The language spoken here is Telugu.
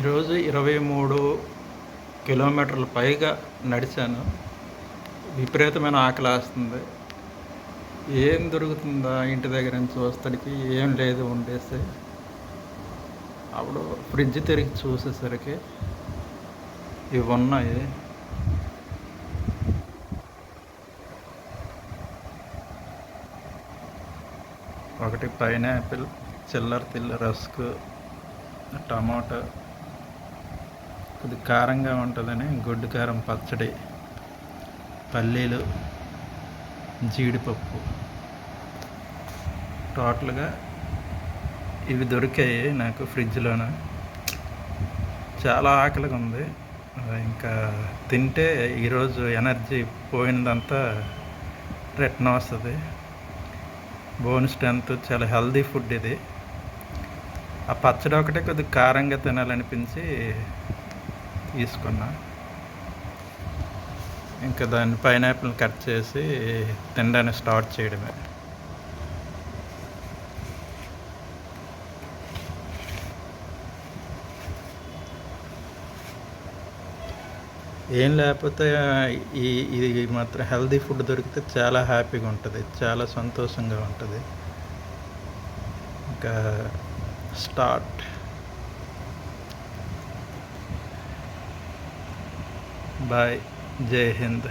ఈరోజు ఇరవై మూడు కిలోమీటర్ల పైగా నడిచాను. విపరీతమైన ఆకలి వేస్తుంది. ఏం దొరుకుతుందా ఇంటి దగ్గర నుంచి వస్తానికి ఏం లేదు ఉండేసి అప్పుడు ఫ్రిడ్జ్ తిరిగి చూసేసరికి ఇవి ఉన్నాయి. ఒకటి పైనాపిల్ చిల్లర తిల్ల రస్క్ టమాటో కొద్ది కారంగా ఉంటుందని గుడ్డు కారం పచ్చడి పల్లీలు జీడిపప్పు. టోటల్గా ఇవి దొరికాయి నాకు ఫ్రిడ్జ్లోన. చాలా ఆకలిగా ఉంది. ఇంకా తింటే ఈరోజు ఎనర్జీ పోయినదంతా రిటర్న్ వస్తుంది. బోన్ స్ట్రెంత్ చాలా హెల్దీ ఫుడ్ ఇది. ఆ పచ్చడి ఒకటే కొద్దిగా కారంగా తినాలనిపించి తీసుకున్నా. ఇంకా దాన్ని పైనాపిల్ కట్ చేసి తినడానికి స్టార్ట్ చేయడమే. ఏం లేకపోతే ఈ ఇది మాత్రం హెల్దీ ఫుడ్ దొరికితే చాలా హ్యాపీగా ఉంటుంది చాలా సంతోషంగా ఉంటుంది. ఇంకా స్టార్ట్. ಬಾಯ್ ಜೈ ಹಿಂದ್